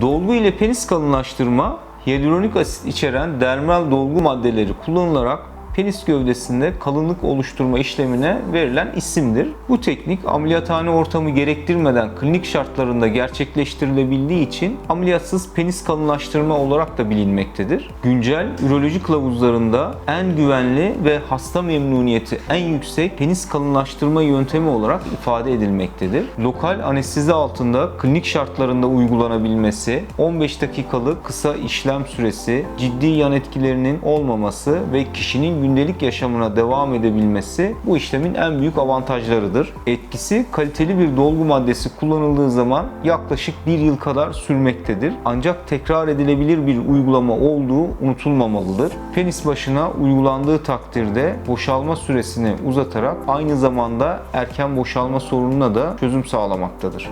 Dolgu ile penis kalınlaştırma hyaluronik asit içeren dermal dolgu maddeleri kullanılarak penis gövdesinde kalınlık oluşturma işlemine verilen isimdir. Bu teknik ameliyathane ortamı gerektirmeden klinik şartlarında gerçekleştirilebildiği için ameliyatsız penis kalınlaştırma olarak da bilinmektedir. Güncel üroloji kılavuzlarında en güvenli ve hasta memnuniyeti en yüksek penis kalınlaştırma yöntemi olarak ifade edilmektedir. Lokal anestezi altında klinik şartlarında uygulanabilmesi, 15 dakikalık kısa işlem süresi, ciddi yan etkilerinin olmaması ve kişinin gündelik yaşamına devam edebilmesi bu işlemin en büyük avantajlarıdır. Etkisi kaliteli bir dolgu maddesi kullanıldığı zaman yaklaşık bir yıl kadar sürmektedir. Ancak tekrar edilebilir bir uygulama olduğu unutulmamalıdır. Penis başına uygulandığı takdirde boşalma süresini uzatarak aynı zamanda erken boşalma sorununa da çözüm sağlamaktadır.